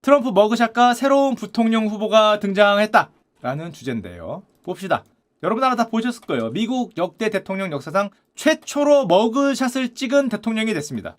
트럼프 머그샷과 새로운 부통령 후보가 등장했다 라는 주제인데요. 봅시다. 여러분 아마 다 보셨을 거예요. 미국 역대 대통령 역사상 최초로 머그샷을 찍은 대통령이 됐습니다.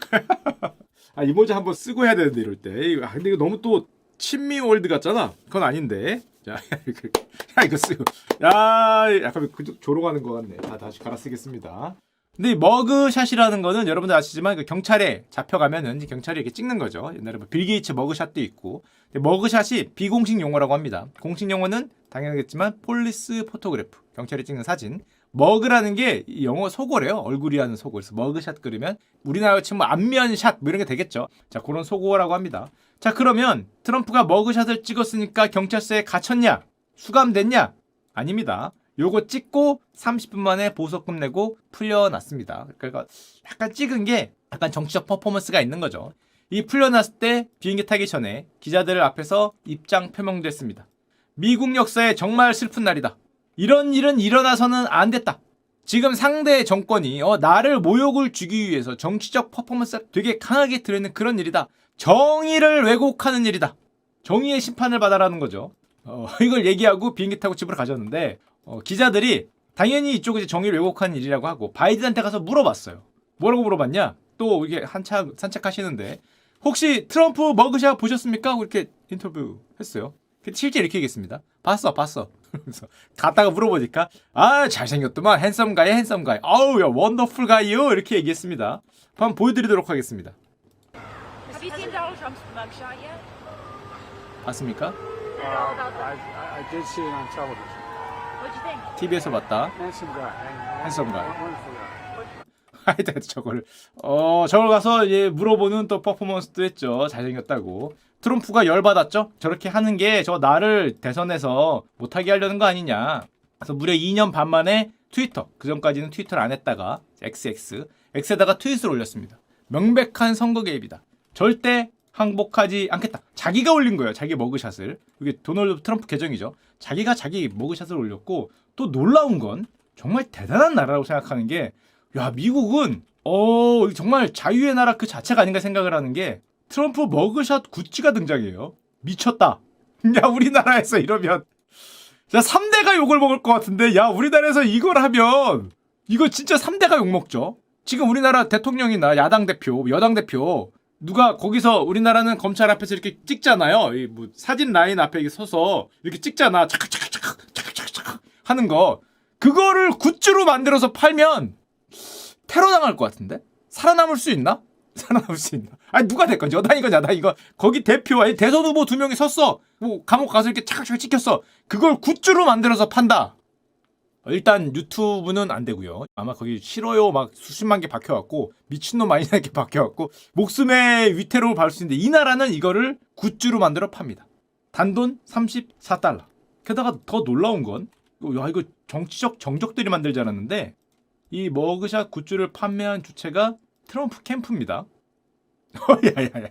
아 이모지 한번 쓰고 해야 되는데 이럴 때. 아, 근데 이거 너무 또 친미 월드 같잖아. 그건 아닌데. 자, 이거, 야 이거 쓰고. 야, 약간 그 조롱하는 것 같네. 아 다시 갈아 쓰겠습니다. 근데 이 머그샷이라는 거는 여러분들 아시지만 그 경찰에 잡혀가면은 경찰이 이렇게 찍는 거죠. 옛날에 뭐 빌 게이츠 머그샷도 있고. 근데 머그샷이 비공식 용어라고 합니다. 공식 용어는 당연하겠지만 폴리스 포토그래프. 경찰이 찍는 사진. 머그라는 게이 영어 속어래요. 얼굴이라는 속어. 그래서 머그샷 그리면 우리나라로 치면 뭐 안면샷 뭐 이런 게 되겠죠. 자, 그런 속어라고 합니다. 자, 그러면 트럼프가 머그샷을 찍었으니까 경찰서에 갇혔냐? 수감됐냐? 아닙니다. 요거 찍고 30분 만에 보석금 내고 풀려났습니다. 그러니까 약간 찍은 게 약간 정치적 퍼포먼스가 있는 거죠. 이 풀려났을 때 비행기 타기 전에 기자들 앞에서 입장 표명도 했습니다. 미국 역사에 정말 슬픈 날이다. 이런 일은 일어나서는 안 됐다. 지금 상대 정권이 어, 나를 모욕을 주기 위해서 정치적 퍼포먼스가 되게 강하게 들어있는 그런 일이다. 정의를 왜곡하는 일이다. 정의의 심판을 받아라는 거죠. 어, 이걸 얘기하고 비행기 타고 집으로 가셨는데 어, 기자들이 당연히 이쪽은 이제 정의를 왜곡하는 일이라고 하고 바이든한테 가서 물어봤어요. 뭐라고 물어봤냐? 또 이게 한참 산책하시는데 혹시 트럼프 머그샷 보셨습니까? 하고 이렇게 인터뷰 했어요. 실제 이렇게 얘기했습니다. 봤어, 봤어. 그래서 갔다가 물어보니까 아 잘생겼더만 핸섬 가이 핸섬 가이 아우 야 원더풀 가이요 이렇게 얘기했습니다. 한번 보여드리도록 하겠습니다. Have you seen Donald Trump's mugshot yet? 봤습니까? About I, I, TV에서 봤다. Guy. 하여튼 저걸 어 저걸 가서 이제 물어보는 또 퍼포먼스도 했죠. 잘생겼다고. 트럼프가 열받았죠. 저렇게 하는 게 저 나를 대선에서 못하게 하려는 거 아니냐. 그래서 무려 2년 반 만에 트위터 그 전까지는 트위터를 안 했다가 XX X에다가 트윗을 올렸습니다. 명백한 선거 개입이다. 절대 항복하지 않겠다. 자기가 올린 거예요. 자기 머그샷을. 이게 도널드 트럼프 계정이죠. 자기가 자기 머그샷을 올렸고 또 놀라운 건 정말 대단한 나라라고 생각하는 게 야, 미국은 어, 정말 자유의 나라 그 자체가 아닌가 생각을 하는 게 트럼프 머그샷 구찌가 등장해요. 미쳤다. 야, 우리나라에서 이러면 자, 3대가 욕을 먹을 것 같은데 야, 우리나라에서 이걸 하면 이거 진짜 3대가 욕 먹죠. 지금 우리나라 대통령이나 야당 대표, 여당 대표 누가 거기서 우리나라는 검찰 앞에서 이렇게 찍잖아요. 이 뭐 사진 라인 앞에 이렇게 서서 이렇게 찍잖아. 차칵 차칵 하는 거. 그거를 굿즈로 만들어서 팔면 테러 당할 것 같은데? 살아남을 수 있나? 살아남을 수 있나? 아니 누가 됐건 여당이건 야당이건 거기 대표 아니 대선 후보 두 명이 섰어. 뭐 감옥 가서 이렇게 차각차각 찍혔어. 그걸 굿즈로 만들어서 판다. 어, 일단 유튜브는 안 되고요. 아마 거기 싫어요 막 수십만 개 박혀갖고 미친놈 많이 이렇게 박혀갖고 목숨의 위태로움을 받을 수 있는데 이 나라는 이거를 굿즈로 만들어 팝니다. 단돈 34달러. 게다가 더 놀라운 건 야 이거 정치적 정적들이 만들지 않았는데 이 머그샷 굿즈를 판매한 주체가 트럼프 캠프입니다. 야야야.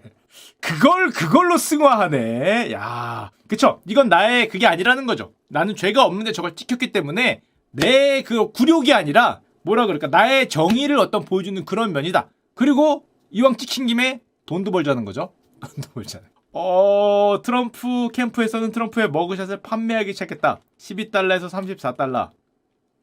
그걸 그걸로 승화하네. 야. 그쵸? 이건 나의 그게 아니라는 거죠. 나는 죄가 없는데 저걸 찍혔기 때문에 내 그 굴욕이 아니라 뭐라 그럴까? 나의 정의를 어떤 보여주는 그런 면이다. 그리고 이왕 찍힌 김에 돈도 벌자는 거죠. 돈도 벌자는. 어, 트럼프 캠프에서는 트럼프의 머그샷을 판매하기 시작했다. 12달러에서 34달러.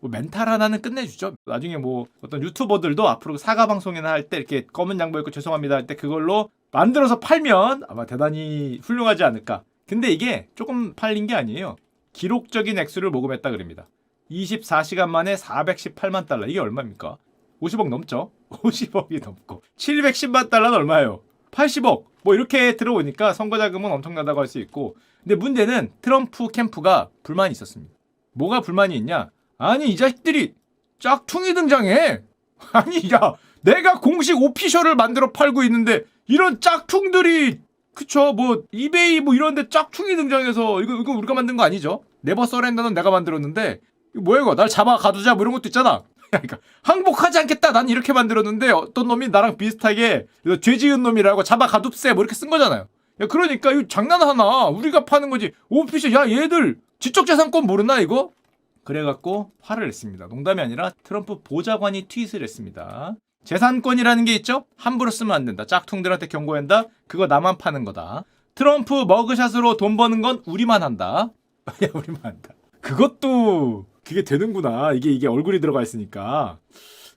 뭐 멘탈 하나는 끝내주죠. 나중에 뭐 어떤 유튜버들도 앞으로 사과 방송이나 할 때 이렇게 검은 양보 입고 죄송합니다 할 때 그걸로 만들어서 팔면 아마 대단히 훌륭하지 않을까. 근데 이게 조금 팔린 게 아니에요. 기록적인 액수를 모금했다 그럽니다. 24시간 만에 418만 달러. 이게 얼마입니까? 50억 넘죠? 50억이 넘고. 710만 달러는 얼마예요? 80억. 뭐 이렇게 들어오니까 선거 자금은 엄청나다고 할 수 있고. 근데 문제는 트럼프 캠프가 불만이 있었습니다. 뭐가 불만이 있냐? 아니 이 자식들이 짝퉁이 등장해. 아니 야 내가 공식 오피셜을 만들어 팔고 있는데 이런 짝퉁들이 그쵸 뭐 이베이 뭐 이런데 짝퉁이 등장해서 이거 이거 우리가 만든 거 아니죠? 네버 서렌더는 내가 만들었는데 이거 뭐야 이거 날 잡아 가두자 뭐 이런 것도 있잖아. 그러니까 항복하지 않겠다. 난 이렇게 만들었는데 어떤 놈이 나랑 비슷하게 죄 지은 놈이라고 잡아 가둡세 뭐 이렇게 쓴 거잖아요. 야 그러니까 이거 장난하나 우리가 파는 거지 오피셜 야 얘들 지적재산권 모르나 이거? 그래갖고 화를 냈습니다. 농담이 아니라 트럼프 보좌관이 트윗을 했습니다. 재산권이라는 게 있죠? 함부로 쓰면 안 된다. 짝퉁들한테 경고한다. 그거 나만 파는 거다. 트럼프 머그샷으로 돈 버는 건 우리만 한다. 야, 우리만 한다. 그것도 그게 되는구나. 이게 이게 얼굴이 들어가 있으니까.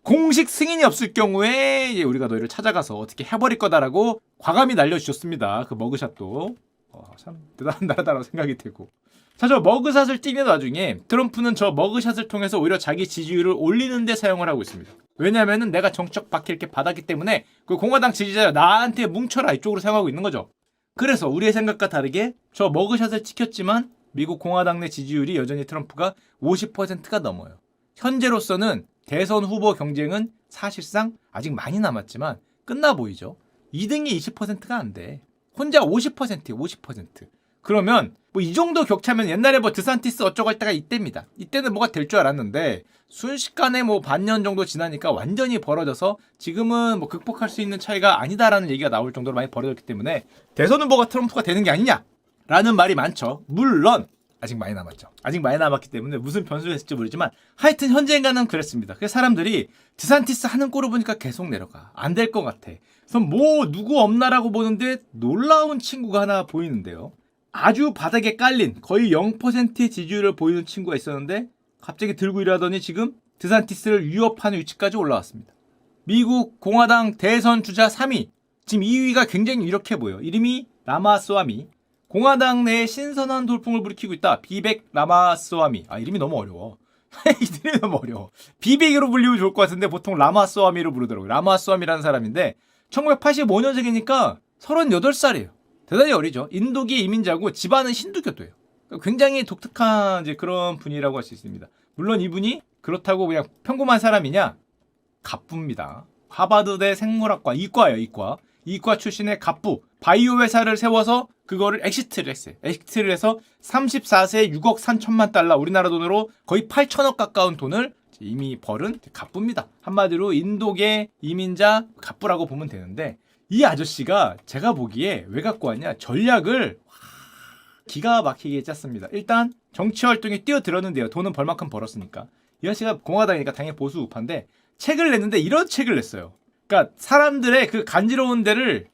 공식 승인이 없을 경우에 우리가 너희를 찾아가서 어떻게 해버릴 거다라고 과감히 날려주셨습니다. 그 머그샷도. 어, 참 대단한 나라다라고 생각이 되고. 자, 저 머그샷을 띄는 와중에 트럼프는 저 머그샷을 통해서 오히려 자기 지지율을 올리는 데 사용을 하고 있습니다. 왜냐면은 내가 정적 박해 이렇게 받았기 때문에 그 공화당 지지자 나한테 뭉쳐라 이쪽으로 사용하고 있는 거죠. 그래서 우리의 생각과 다르게 저 머그샷을 지켰지만 미국 공화당 내 지지율이 여전히 트럼프가 50%가 넘어요. 현재로서는 대선 후보 경쟁은 사실상 아직 많이 남았지만 끝나 보이죠. 2등이 20%가 안 돼. 혼자 50%, 50%. 그러면 뭐 이 정도 격차면 옛날에 뭐 드산티스 어쩌고 할 때가 이때입니다. 이때는 뭐가 될 줄 알았는데 순식간에 뭐 반년 정도 지나니까 완전히 벌어져서 지금은 뭐 극복할 수 있는 차이가 아니다라는 얘기가 나올 정도로 많이 벌어졌기 때문에 대선 후보가 트럼프가 되는 게 아니냐 라는 말이 많죠. 물론 아직 많이 남았죠. 아직 많이 남았기 때문에 무슨 변수가 있을지 모르지만 하여튼 현재인가는 그랬습니다. 그래서 사람들이 드산티스 하는 꼴을 보니까 계속 내려가. 안 될 것 같아. 그래서 뭐 누구 없나라고 보는데 놀라운 친구가 하나 보이는데요. 아주 바닥에 깔린 거의 0%의 지지율을 보이는 친구가 있었는데 갑자기 들고 일하더니 지금 드산티스를 위협하는 위치까지 올라왔습니다. 미국 공화당 대선 주자 3위. 지금 2위가 굉장히 유력해 보여. 이름이 라마스와미. 공화당 내에 신선한 돌풍을 불이키고 있다. 비백 라마스와미. 아 이름이 너무 어려워. 이름이 너무 어려워. 비백으로 불리면 좋을 것 같은데 보통 라마스와미로 부르더라고요. 라마스와미라는 사람인데 1985년생이니까 38살이에요. 대단히 어리죠. 인도계 이민자고 집안은 힌두교도예요. 그러니까 굉장히 독특한 이제 그런 분이라고 할 수 있습니다. 물론 이분이 그렇다고 그냥 평범한 사람이냐? 갑부입니다. 하버드대 생물학과 이과예요, 이과. 이과 출신의 갑부. 바이오 회사를 세워서 그거를 엑시트를 했어요. 엑시트를 해서 34세에 6억 3천만 달러, 우리나라 돈으로 거의 8천억 가까운 돈을 이미 벌은 갑부입니다. 한마디로 인도계 이민자 갑부라고 보면 되는데 이 아저씨가 제가 보기에 왜 갖고 왔냐 전략을 와, 기가 막히게 짰습니다. 일단 정치 활동에 뛰어들었는데요. 돈은 벌만큼 벌었으니까. 이 아저씨가 공화당이니까 당연히 보수 우파인데 책을 냈는데 이런 책을 냈어요. 그러니까 사람들의 그 간지러운 데를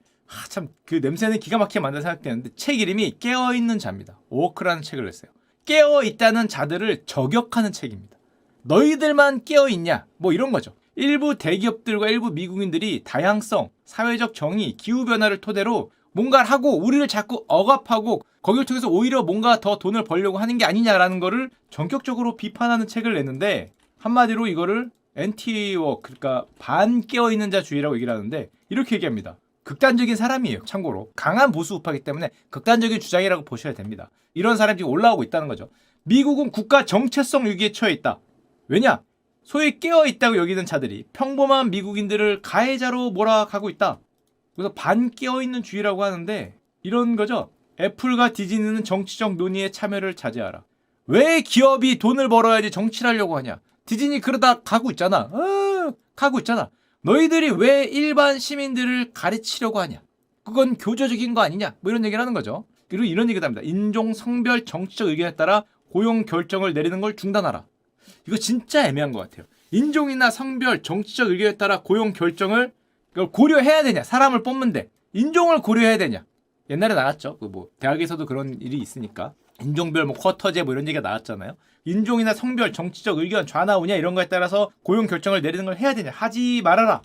참그 냄새는 기가 막히게 만든 생각되는데 책 이름이 깨어 있는 자입니다. 오크라는 책을 냈어요. 깨어 있다는 자들을 저격하는 책입니다. 너희들만 깨어 있냐? 뭐 이런 거죠. 일부 대기업들과 일부 미국인들이 다양성, 사회적 정의, 기후 변화를 토대로 뭔가를 하고 우리를 자꾸 억압하고 거기를 통해서 오히려 뭔가 더 돈을 벌려고 하는 게 아니냐라는 거를 전격적으로 비판하는 책을 냈는데 한마디로 이거를 엔티워 그러니까 반 깨어 있는 자주의라고 얘기를 하는데 이렇게 얘기합니다. 극단적인 사람이에요. 참고로 강한 보수 우파기 때문에 극단적인 주장이라고 보셔야 됩니다. 이런 사람이 지금 올라오고 있다는 거죠. 미국은 국가 정체성 위기에 처해 있다. 왜냐? 소위 깨어 있다고 여기는 자들이 평범한 미국인들을 가해자로 몰아가고 있다. 그래서 반 깨어 있는 주의라고 하는데 이런 거죠. 애플과 디즈니는 정치적 논의에 참여를 자제하라. 왜 기업이 돈을 벌어야지 정치를 하려고 하냐? 디즈니 그러다 가고 있잖아. 어, 가고 있잖아. 너희들이 왜 일반 시민들을 가르치려고 하냐? 그건 교조적인 거 아니냐? 뭐 이런 얘기를 하는 거죠. 그리고 이런 얘기도 합니다. 인종, 성별, 정치적 의견에 따라 고용 결정을 내리는 걸 중단하라. 이거 진짜 애매한 것 같아요. 인종이나 성별, 정치적 의견에 따라 고용 결정을 고려해야 되냐? 사람을 뽑는데 인종을 고려해야 되냐? 옛날에 나왔죠. 그뭐 대학에서도 그런 일이 있으니까 인종별 뭐 쿼터제 뭐 이런 얘기가 나왔잖아요. 인종이나 성별, 정치적 의견 좌나 우냐 이런 거에 따라서 고용 결정을 내리는 걸 해야 되냐? 하지 말아라.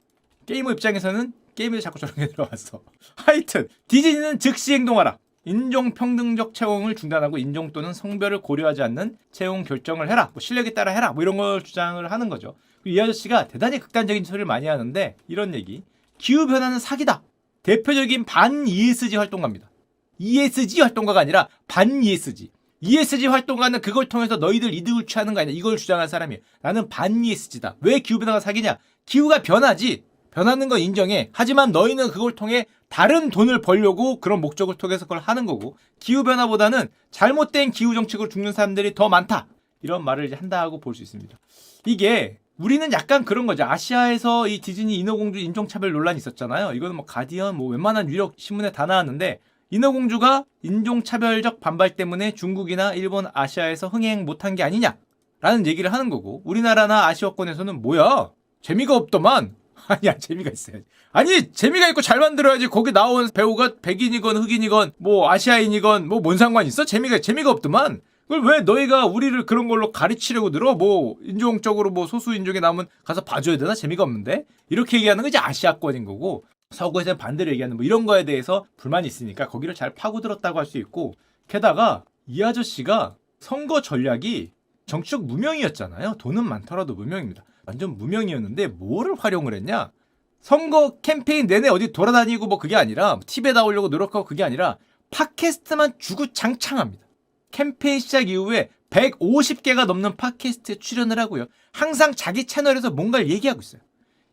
게이머 입장에서는 게임에 자꾸 저런 게 들어왔어. 하여튼 디즈니는 즉시 행동하라. 인종 평등적 채용을 중단하고 인종 또는 성별을 고려하지 않는 채용 결정을 해라. 뭐 실력에 따라 해라. 뭐 이런 걸 주장을 하는 거죠. 이 아저씨가 대단히 극단적인 소리를 많이 하는데 이런 얘기. 기후 변화는 사기다. 대표적인 반 ESG 활동가입니다. ESG 활동가가 아니라 반 ESG. ESG 활동가는 그걸 통해서 너희들 이득을 취하는 거 아니야. 이걸 주장한 사람이에요. 나는 반 ESG다. 왜 기후 변화가 사기냐? 기후가 변하지. 변하는 건 인정해. 하지만 너희는 그걸 통해 다른 돈을 벌려고 그런 목적을 통해서 그걸 하는 거고 기후 변화보다는 잘못된 기후 정책으로 죽는 사람들이 더 많다. 이런 말을 한다고 볼 수 있습니다. 이게 우리는 약간 그런 거죠. 아시아에서 이 디즈니 인어공주 인종차별 논란이 있었잖아요. 이거는 뭐 가디언 뭐 웬만한 유력 신문에 다 나왔는데 인어공주가 인종차별적 반발 때문에 중국이나 일본, 아시아에서 흥행 못한 게 아니냐? 라는 얘기를 하는 거고 우리나라나 아시아권에서는 뭐야? 재미가 없더만 아니야 재미가 있어야지. 아니 재미가 있고 잘 만들어야지. 거기 나온 배우가 백인이건 흑인이건 뭐 아시아인이건 뭐 뭔 상관 있어? 재미가 재미가 없더만. 그걸 왜 너희가 우리를 그런 걸로 가르치려고 들어? 뭐 인종적으로 뭐 소수 인종에 나오면 가서 봐줘야 되나? 재미가 없는데 이렇게 얘기하는 건 이제 아시아권인 거고 서구에서는 반대로 얘기하는 뭐 이런 거에 대해서 불만이 있으니까 거기를 잘 파고들었다고 할 수 있고 게다가 이 아저씨가 선거 전략이 정치적 무명이었잖아요. 돈은 많더라도 무명입니다. 완전 무명이었는데 뭐를 활용을 했냐? 선거 캠페인 내내 어디 돌아다니고 뭐 그게 아니라 TV에 나오려고 노력하고 그게 아니라 팟캐스트만 주구장창합니다. 캠페인 시작 이후에 150개가 넘는 팟캐스트에 출연을 하고요. 항상 자기 채널에서 뭔가를 얘기하고 있어요.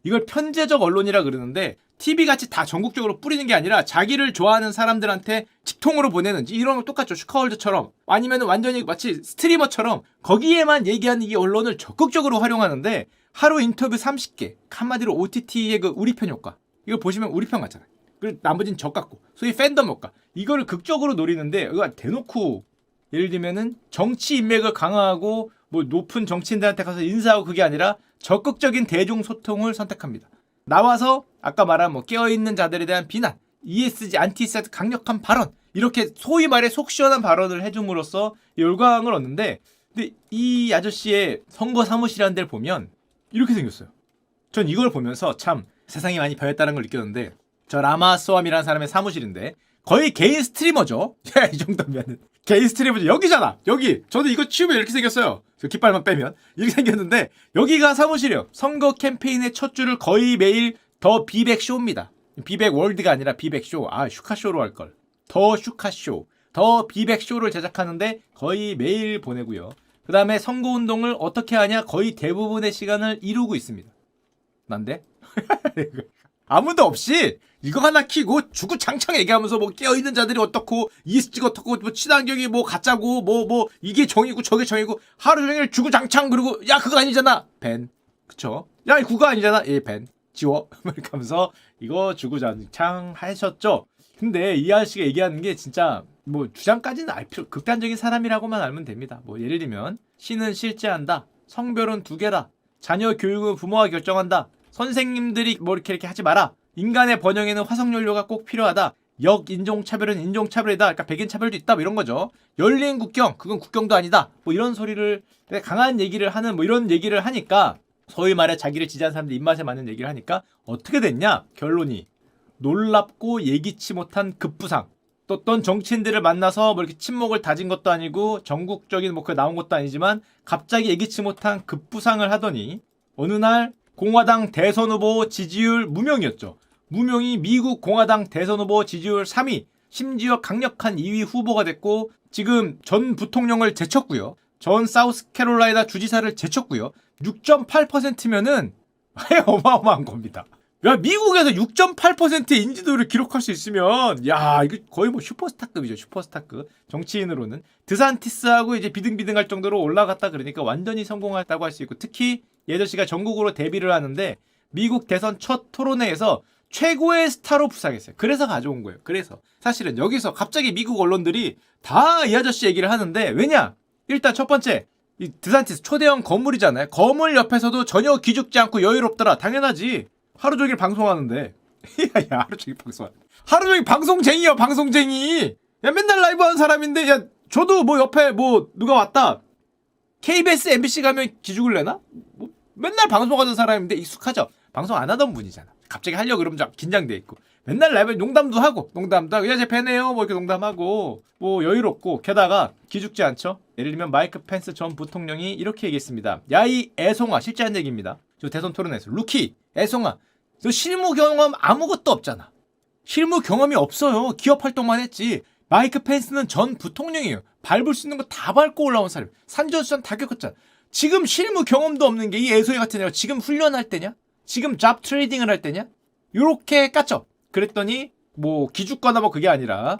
이걸 편제적 언론이라 그러는데 TV 같이 다 전국적으로 뿌리는 게 아니라 자기를 좋아하는 사람들한테 직통으로 보내는 이런 거 똑같죠. 슈카월드처럼 아니면 완전히 마치 스트리머처럼 거기에만 얘기하는 이 언론을 적극적으로 활용하는데 하루 인터뷰 30개 한마디로 OTT의 그 우리 편 효과 이걸 보시면 우리 편 같잖아요. 그리고 나머지는 적 같고 소위 팬덤 효과 이거를 극적으로 노리는데 이거 대놓고 예를 들면은 정치 인맥을 강화하고 뭐 높은 정치인들한테 가서 인사하고 그게 아니라 적극적인 대중 소통을 선택합니다. 나와서 아까 말한 뭐 깨어있는 자들에 대한 비난, ESG, 안티세트 강력한 발언 이렇게 소위 말해 속 시원한 발언을 해줌으로써 열광을 얻는데 근데 이 아저씨의 선거 사무실이라는 데를 보면 이렇게 생겼어요. 전 이걸 보면서 참 세상이 많이 변했다는 걸 느꼈는데 저 라마스왑이라는 사람의 사무실인데 거의 개인 스트리머죠. 야, 이 정도면은 개인 스트리머죠. 여기잖아. 여기. 저도 이거 치우면 이렇게 생겼어요. 저 깃발만 빼면 이렇게 생겼는데 여기가 사무실이에요. 선거 캠페인의 첫 줄을 거의 매일 더 비백 쇼입니다. 비백 월드가 아니라 비백 쇼. 아 슈카 쇼로 할 걸. 더 슈카 쇼. 더 비백 쇼를 제작하는데 거의 매일 보내고요. 그 다음에 선거 운동을 어떻게 하냐 거의 대부분의 시간을 이루고 있습니다. 난데? 아무도 없이 이거 하나 키고 주구장창 얘기하면서 뭐 깨어있는 자들이 어떻고 ESG가 어떻고 뭐 친환경이 뭐 가짜고 뭐뭐 이게 정이고 저게 정이고 하루 종일 주구장창 그리고 야 그거 아니잖아. 벤. 그쵸? 야 이거 그거 아니잖아. 예벤. 지워. 이렇게 하면서 이거 주구장창 하셨죠? 근데 이 아저씨가 얘기하는 게 진짜 뭐 주장까지는 알 필요 극단적인 사람이라고만 알면 됩니다. 뭐 예를 들면 신은 실제한다. 성별은 두 개다. 자녀 교육은 부모가 결정한다 선생님들이 뭐 이렇게 이렇게 하지 마라. 인간의 번영에는 화석연료가 꼭 필요하다. 역 인종차별은 인종차별이다. 그러니까 백인차별도 있다. 뭐 이런 거죠. 열린 국경, 그건 국경도 아니다. 뭐 이런 소리를 되게 강한 얘기를 하는 뭐 이런 얘기를 하니까 소위 말해 자기를 지지하는 사람들 입맛에 맞는 얘기를 하니까 어떻게 됐냐? 결론이 놀랍고 예기치 못한 급부상. 또 어떤 정치인들을 만나서 뭐 이렇게 친목을 다진 것도 아니고 전국적인 뭐 그 나온 것도 아니지만 갑자기 예기치 못한 급부상을 하더니 어느 날 공화당 대선 후보 지지율 무명이었죠. 무명이 미국 공화당 대선 후보 지지율 3위, 심지어 강력한 2위 후보가 됐고 지금 전 부통령을 제쳤고요. 전 사우스캐롤라이나 주지사를 제쳤고요. 6.8%면은 아예 어마어마한 겁니다. 야 미국에서 6.8%의 인지도를 기록할 수 있으면 야 이거 거의 뭐 슈퍼스타급이죠 슈퍼스타급 정치인으로는 드산티스하고 이제 비등비등할 정도로 올라갔다 그러니까 완전히 성공했다고 할 수 있고 특히 예저 씨가 전국으로 데뷔를 하는데 미국 대선 첫 토론회에서 최고의 스타로 부상했어요. 그래서 가져온 거예요. 그래서 사실은 여기서 갑자기 미국 언론들이 다 이 아저씨 얘기를 하는데 왜냐? 일단 첫 번째 이 드산티스 초대형 건물이잖아요. 건물 옆에서도 전혀 기죽지 않고 여유롭더라. 당연하지. 하루 종일 방송하는데. 야, 야, 하루 종일 방송. 하루 종일 방송쟁이야, 방송쟁이. 야, 맨날 라이브 하는 사람인데, 야, 저도 뭐 옆에 뭐 누가 왔다. KBS, MBC 가면 기죽을래나? 뭐 맨날 방송하던 사람인데 익숙하죠. 방송 안 하던 분이잖아. 갑자기 하려고 그러면 좀 긴장돼 있고. 맨날 라이브 농담도 하고, 농담도 하고, 야, 제 팬이에요. 뭐 이렇게 농담하고, 뭐 여유롭고, 게다가 기죽지 않죠? 예를 들면 마이크 펜스 전 부통령이 이렇게 얘기했습니다. 야, 이 애송아, 실제 한 얘기입니다. 저 대선 토론에서. 루키, 애송아, 너 실무 경험 아무것도 없잖아. 실무 경험이 없어요. 기업 활동만 했지. 마이크 펜스는 전 부통령이에요. 밟을 수 있는 거 다 밟고 올라온 사람. 산전수전 다 겪었잖아. 지금 실무 경험도 없는 게 이 애소이 같은 애가 지금 훈련할 때냐? 지금 잡 트레이딩을 할 때냐? 요렇게 깠죠. 그랬더니 뭐 기죽거나 뭐 그게 아니라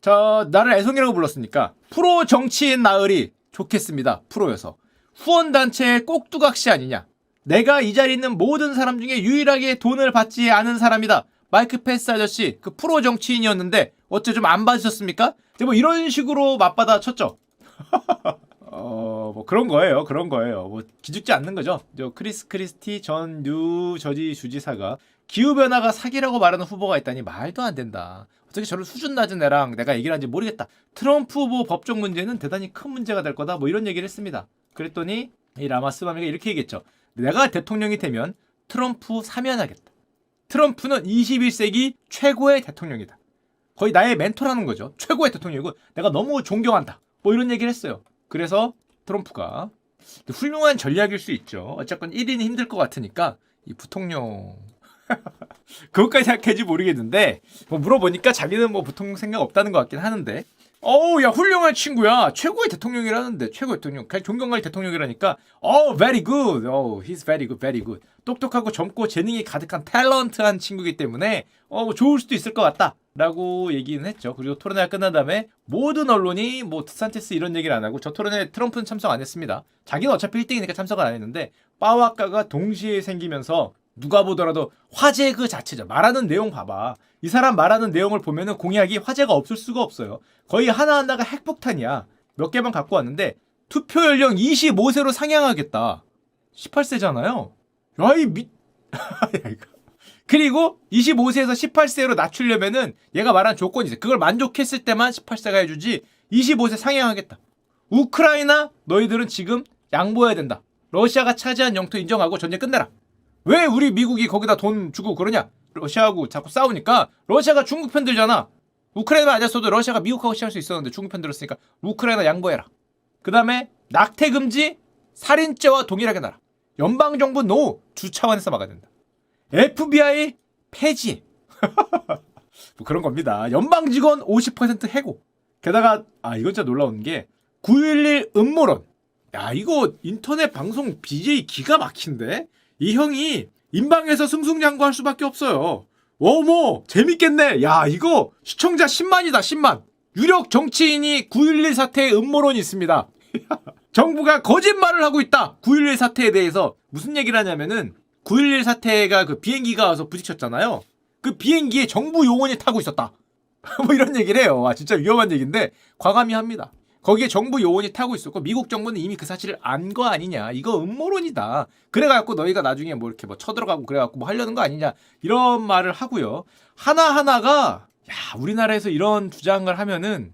저 나를 애송이라고 불렀으니까 프로 정치인 나으리 좋겠습니다. 프로여서 후원 단체의 꼭두각시 아니냐? 내가 이 자리에 있는 모든 사람 중에 유일하게 돈을 받지 않은 사람이다. 마이크 펜스 아저씨 그 프로 정치인이었는데 어째 좀 안 받으셨습니까? 뭐 이런 식으로 맞받아 쳤죠. 어, 뭐 그런 거예요. 그런 거예요. 뭐 기죽지 않는 거죠. 저 크리스 크리스티 전 뉴저지 주지사가 기후 변화가 사기라고 말하는 후보가 있다니 말도 안 된다. 어떻게 저런 수준 낮은 애랑 내가 얘기를 하는지 모르겠다. 트럼프 후보 법적 문제는 대단히 큰 문제가 될 거다. 뭐 이런 얘기를 했습니다. 그랬더니 이 라마스바미가 이렇게 얘기했죠. 내가 대통령이 되면 트럼프 사면하겠다. 트럼프는 21세기 최고의 대통령이다. 거의 나의 멘토라는 거죠. 최고의 대통령이고 내가 너무 존경한다. 뭐 이런 얘기를 했어요. 그래서 트럼프가 훌륭한 전략일 수 있죠. 어쨌건 1인이 힘들 것 같으니까 이 부통령 그것까지 생각할지 모르겠는데 뭐 물어보니까 자기는 뭐 부통령 생각 없다는 것 같긴 하는데 어우 야 훌륭한 친구야. 최고의 대통령이라는데 최고의 대통령. 그냥 존경할 대통령이라니까. 어 very good. 어 he's very good very good. 똑똑하고 젊고 재능이 가득한 탤런트한 친구이기 때문에 어뭐 좋을 수도 있을 것 같다. 라고 얘기는 했죠. 그리고 토론회가 끝난 다음에 모든 언론이 뭐 드산티스 이런 얘기를 안 하고 저 토론회 트럼프는 참석 안 했습니다. 자기는 어차피 1등이니까 참석을 안 했는데 빠와까가 동시에 생기면서 누가 보더라도 화제 그 자체죠. 말하는 내용 봐봐. 이 사람 말하는 내용을 보면은 공약이 화제가 없을 수가 없어요. 거의 하나하나가 핵폭탄이야. 몇 개만 갖고 왔는데 투표 연령 25세로 상향하겠다. 18세잖아요. 야, 이 미... 그리고 25세에서 18세로 낮추려면은 얘가 말한 조건이 있어. 그걸 만족했을 때만 18세가 해주지 25세 상향하겠다. 우크라이나 너희들은 지금 양보해야 된다. 러시아가 차지한 영토 인정하고 전쟁 끝내라. 왜 우리 미국이 거기다 돈 주고 그러냐? 러시아하고 자꾸 싸우니까 러시아가 중국 편 들잖아. 우크라이나 아니었어도 러시아가 미국하고 시할 수 있었는데 중국 편 들었으니까 우크라이나 양보해라. 그 다음에 낙태 금지, 살인죄와 동일하게 나라. 연방 정부 노 주차원에서 막아야 된다. FBI 폐지. 뭐 그런 겁니다. 연방 직원 50% 해고. 게다가 아 이건 진짜 놀라운 게 911 음모론. 야 이거 인터넷 방송 BJ 기가 막힌데 이 형이 인방에서 승승장구할 수밖에 없어요. 어머 재밌겠네. 야 이거 시청자 10만이다 10만. 유력 정치인이 9.11 사태의 음모론이 있습니다. 정부가 거짓말을 하고 있다. 9.11 사태에 대해서 무슨 얘기를 하냐면은 9.11 사태가 그 비행기가 와서 부딪혔잖아요. 그 비행기에 정부 요원이 타고 있었다. 뭐 이런 얘기를 해요. 아 진짜 위험한 얘기인데 과감히 합니다. 거기에 정부 요원이 타고 있었고 미국 정부는 이미 그 사실을 안 거 아니냐. 이거 음모론이다. 그래갖고 너희가 나중에 뭐 이렇게 뭐 쳐들어가고 그래갖고 뭐 하려는 거 아니냐. 이런 말을 하고요. 하나하나가 야 우리나라에서 이런 주장을 하면은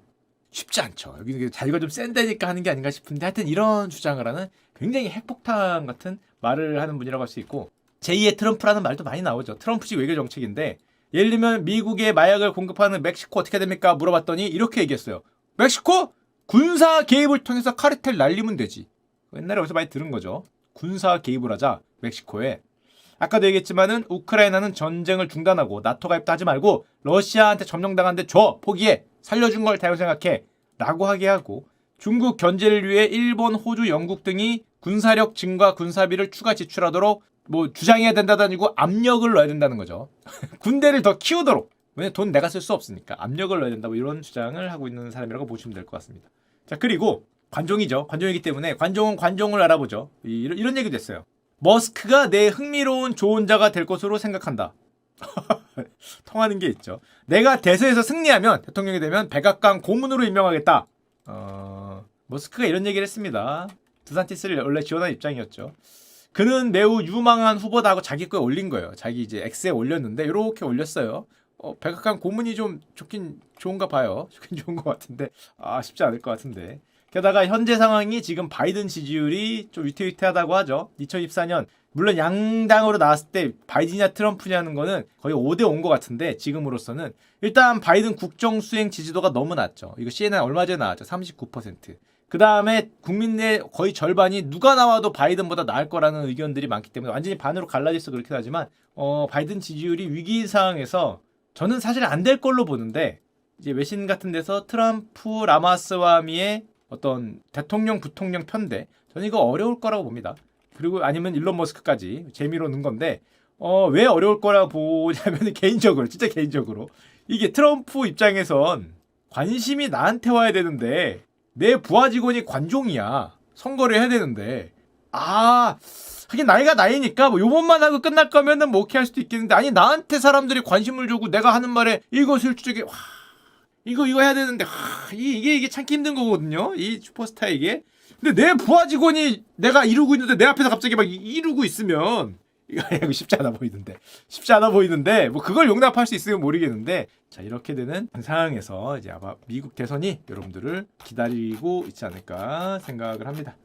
쉽지 않죠. 여기 자기가 좀 센데니까 하는 게 아닌가 싶은데 하여튼 이런 주장을 하는 굉장히 핵폭탄 같은 말을 하는 분이라고 할 수 있고 제2의 트럼프라는 말도 많이 나오죠. 트럼프식 외교 정책인데 예를 들면 미국에 마약을 공급하는 멕시코 어떻게 됩니까? 물어봤더니 이렇게 얘기했어요. 멕시코 군사 개입을 통해서 카르텔 날리면 되지. 옛날에 어디서 많이 들은 거죠. 군사 개입을 하자 멕시코에. 아까도 얘기했지만은 우크라이나는 전쟁을 중단하고 나토 가입도 하지 말고 러시아한테 점령당한데 줘 포기해 살려준 걸 다요 생각해 라고 하게 하고 중국 견제를 위해 일본, 호주, 영국 등이 군사력 증가 군사비를 추가 지출하도록 뭐 주장해야 된다도 아니고 압력을 넣어야 된다는 거죠. 군대를 더 키우도록 왜냐 돈 내가 쓸 수 없으니까 압력을 넣어야 된다 뭐 이런 주장을 하고 있는 사람이라고 보시면 될 것 같습니다. 자 그리고 관종이죠. 관종이기 때문에 관종은 관종을 알아보죠. 이- 이런, 이런 얘기도 했어요. 머스크가 내 흥미로운 조언자가 될 것으로 생각한다. 통하는 게 있죠. 내가 대선에서 승리하면 대통령이 되면 백악관 고문으로 임명하겠다. 어, 머스크가 이런 얘기를 했습니다. 드산티스를 원래 지원한 입장이었죠. 그는 매우 유망한 후보다 하고 자기 거에 올린 거예요. 자기 이제 X에 올렸는데 이렇게 올렸어요. 어, 백악관 고문이 좀 좋긴 좋은가 봐요. 좋긴 좋은 것 같은데 아 쉽지 않을 것 같은데. 게다가 현재 상황이 지금 바이든 지지율이 좀 위태위태하다고 하죠. 2024년 물론 양당으로 나왔을 때 바이든이냐 트럼프냐는 거는 거의 5대 5인 것 같은데 지금으로서는 일단 바이든 국정 수행 지지도가 너무 낮죠. 이거 CNN 얼마 전에 나왔죠. 39%. 그 다음에 국민 내 거의 절반이 누가 나와도 바이든보다 나을 거라는 의견들이 많기 때문에 완전히 반으로 갈라져서 그렇긴 하지만 어, 바이든 지지율이 위기 상황에서 저는 사실 안 될 걸로 보는데 이제 외신 같은 데서 트럼프 라마스와미의 어떤 대통령 부통령 편대 저는 이거 어려울 거라고 봅니다. 그리고 아니면 일론 머스크까지 재미로 넣은 건데 어, 왜 어려울 거라고 보냐면 개인적으로 진짜 개인적으로. 이게 트럼프 입장에선 관심이 나한테 와야 되는데 내 부하 직원이 관종이야. 선거를 해야 되는데 아 하긴 나이가 나이니까 뭐 요번만 하고 끝날 거면은 뭐 오케이 할 수도 있겠는데. 아니 나한테 사람들이 관심을 주고 내가 하는 말에 일거수일투족에 와 이거 이거 해야 되는데 와, 이- 이게 이게 참기 힘든 거거든요. 이 슈퍼스타 이게. 근데 내 부하 직원이 내가 이루고 있는데 내 앞에서 갑자기 막 이- 이루고 있으면 이거 이거 쉽지 않아 보이는데 쉽지 않아 보이는데 뭐 그걸 용납할 수 있으면 모르겠는데. 자 이렇게 되는 상황에서 이제 아마 미국 대선이 여러분들을 기다리고 있지 않을까 생각을 합니다.